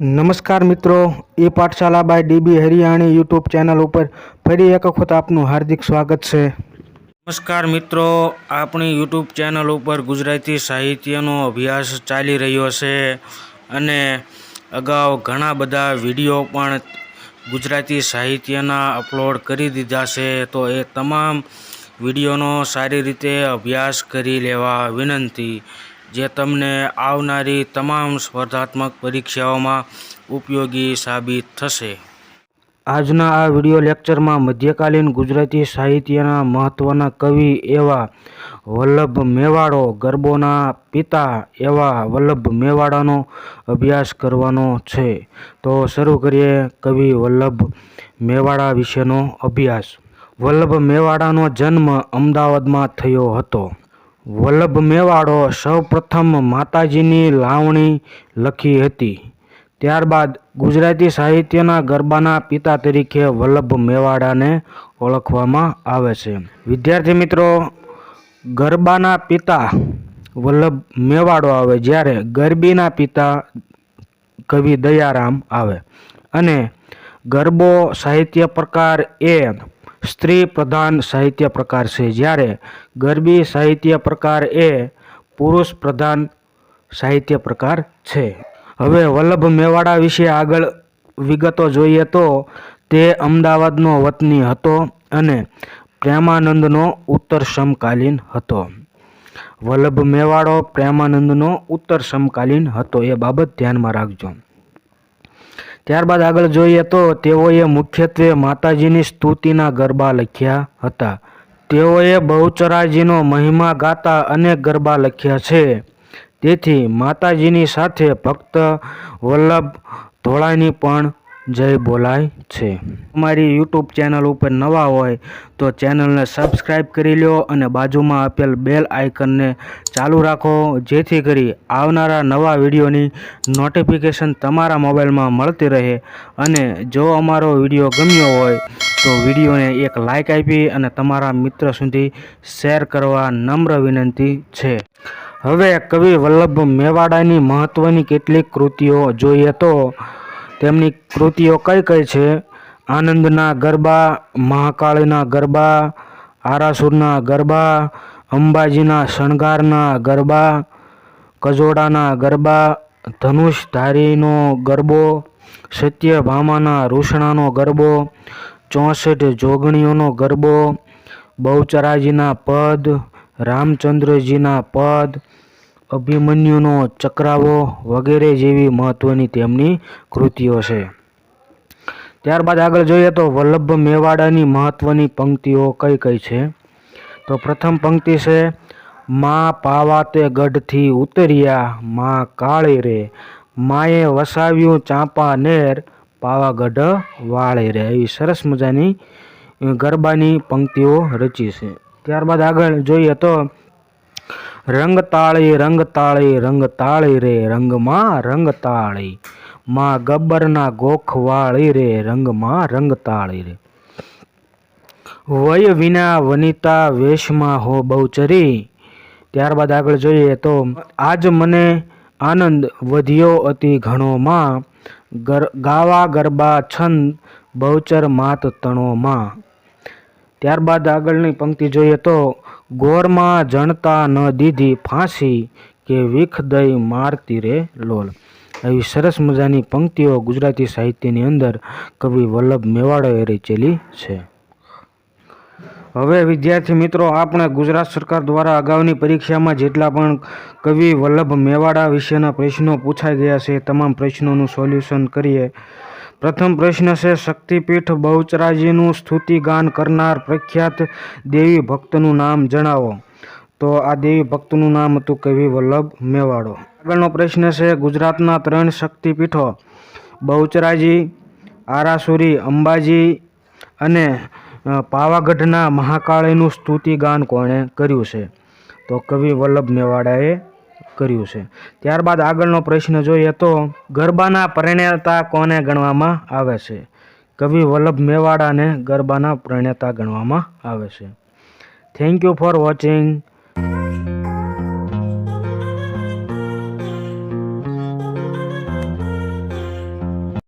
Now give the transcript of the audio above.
નમસ્કાર મિત્રો, એ Pathshala by DB Hariyani YouTube channel ઉપર ફરી એક વખત આપનું હાર્દિક સ્વાગત છે. નમસ્કાર મિત્રો, આપણી યુટ્યુબ ચેનલ ઉપર ગુજરાતી સાહિત્યનો અભ્યાસ ચાલી રહ્યો છે અને અગાઉ ઘણા બધા વીડિયો પણ ગુજરાતી સાહિત્યના અપલોડ કરી દીધા છે, તો એ તમામ વિડીયોનો સારી રીતે અભ્યાસ કરી લેવા વિનંતી. જે તમને આવનારી તમામ સ્પર્ધાત્મક પરીક્ષાઓમાં ઉપયોગી સાબિત થશે. આજના આ વિડિયો લેક્ચરમાં મધ્યકાલીન ગુજરાતી સાહિત્યના મહત્ત્વના કવિ એવા વલ્લભ મેવાડો, ગરબોના પિતા એવા વલ્લભ મેવાડાનો અભ્યાસ કરવાનો છે. તો શરૂ કરીએ કવિ વલ્લભ મેવાડા વિશેનો અભ્યાસ. વલ્લભ મેવાડાનો જન્મ અમદાવાદમાં થયો હતો. વલ્લભ મેવાડો સૌપ્રથમ માતાજીની લાવણી લખી હતી. ત્યારબાદ ગુજરાતી સાહિત્યના ગરબાના પિતા તરીકે વલ્લભ મેવાડાને ઓળખવામાં આવે છે. વિદ્યાર્થી મિત્રો, ગરબાના પિતા વલ્લભ મેવાડો આવે જ્યારે ગરબીના પિતા કવિ દયારામ આવે. અને ગરબો સાહિત્ય પ્રકાર એ સ્ત્રી પ્રધાન સાહિત્ય પ્રકાર છે. જ્યારે ગરબી સાહિત્ય પ્રકાર એ પુરુષ પ્રધાન સાહિત્ય પ્રકાર છે. હવે વલ્લભ મેવાડા વિશે આગળ વિગતો જોઈએ તો તે અમદાવાદનો વતની હતો અને પ્રેમાનંદનો ઉત્તર સમકાલીન હતો. વલ્લભ મેવાડો પ્રેમાનંદનો ઉત્તર સમકાલીન હતો. એ બાબત ધ્યાનમાં રાખજો. ત્યારબાદ આગળ જોઈએ તો તેઓએ મુખ્યત્વે માતાજીની સ્તુતિના ગરબા લખ્યા હતા. તેઓએ બહુચરાજીનો મહિમા ગાતા અનેક ગરબા લખ્યા છે. તેથી માતાજીની સાથે ભક્ત વલ્લભ ધોળાની પણ જય બોલાય છે. અમારી યુટ્યુબ ચેનલ ઉપર નવા હોય તો ચેનલને સબસ્ક્રાઈબ કરી લો અને બાજુમાં આપેલ બેલ આઇકનને ચાલુ રાખો, જેથી કરી આવનારા નવા વિડીયોની નોટિફિકેશન તમારા મોબાઈલમાં મળતી રહે. અને જો અમારો વીડિયો ગમ્યો હોય તો વિડીયોને એક લાઈક આપી અને તમારા મિત્ર સુધી શેર કરવા નમ્ર વિનંતી છે. હવે કવિ વલ્લભ મેવાડાની મહત્ત્વની કેટલીક કૃતિઓ જોઈએ તો તેમની કૃતિઓ કઈ કઈ છે? આનંદના ગરબા, મહાકાળીના ગરબા, આરાસુરના ગરબા, અંબાજીના શણગારના ગરબા, કજોડાના ગરબા, ધનુષધારીનો ગરબો, સત્યભામાના રૂષણાનો ગરબો, ચોસઠ જોગણીઓનો ગરબો, બહુચરાજીના પદ, રામચંદ્રજીના પદ અભિમન્યુનો ચક્રાવો વગેરે જેવી મહત્ત્વની તેમની કૃતિઓ છે. ત્યારબાદ આગળ જોઈએ તો વલ્લભ મેવાડાની મહત્ત્વની પંક્તિઓ કઈ કઈ છે? તો પ્રથમ પંક્તિ છે, મા પાવાતે ગઢથી ઉતર્યા, મા કાળી રે, માએ વસાવ્યું ચાંપા નેર પાવાગઢ વાળે રે. એવી સરસ મજાની ગરબાની પંક્તિઓ રચી છે. ત્યારબાદ આગળ જોઈએ તો રંગતાળી રંગતાળી રંગતાળી રે, રંગમાં રંગતાળી. માં ગબ્બરના ગોખવાળી રે, રંગમાં રંગતાળી રે. વય વિના વનિતા વેશમાં હો બહુચરી. ત્યારબાદ આગળ જોઈએ તો, આજ મને આનંદ વધ્યો અતિ ઘણોમાં. ગાવા ગરબા છંદ બહુચર માત તણોમાં. ત્યારબાદ આગળની પંક્તિ જોઈએ તો, ગોરમાં જણતા ન દીધી ફાંસી કે વિખ દઈ મારતી રે લોલ. આવી સરસ મજાની પંક્તિઓ ગુજરાતી સાહિત્યની અંદર કવિ વલ્લભ મેવાડોએ રચેલી છે. હવે વિદ્યાર્થી મિત્રો, આપણે ગુજરાત સરકાર દ્વારા અગાઉની પરીક્ષામાં જેટલા પણ કવિ વલ્લભ મેવાડા વિશેના પ્રશ્નો પૂછાઈ ગયા છે, તમામ પ્રશ્નોનું સોલ્યુશન કરીએ. પ્રથમ પ્રશ્ન છે, શક્તિપીઠ બહુચરાજીનું સ્તુતિગાન કરનાર પ્રખ્યાત દેવી ભક્તનું નામ જણાવો. તો આ દેવી ભક્તનું નામ હતું કવિ વલ્લભ મેવાડો. આગળનો પ્રશ્ન છે, ગુજરાતના ત્રણ શક્તિપીઠો, બહુચરાજી, આરાસુરી, અંબાજી અને પાવાગઢના મહાકાળીનું સ્તુતિગાન કોણે કર્યું છે? તો કવિ વલ્લભ મેવાડાએ કર્યું છે. ત્યારબાદ આગળનો પ્રશ્ન જોઈએ તો, ગરબાના પ્રણેતા કોને ગણવામાં આવે છે? કવિ વલ્લભ મેવાડાને ગરબાના પ્રણેતા ગણવામાં આવે છે. Thank you for watching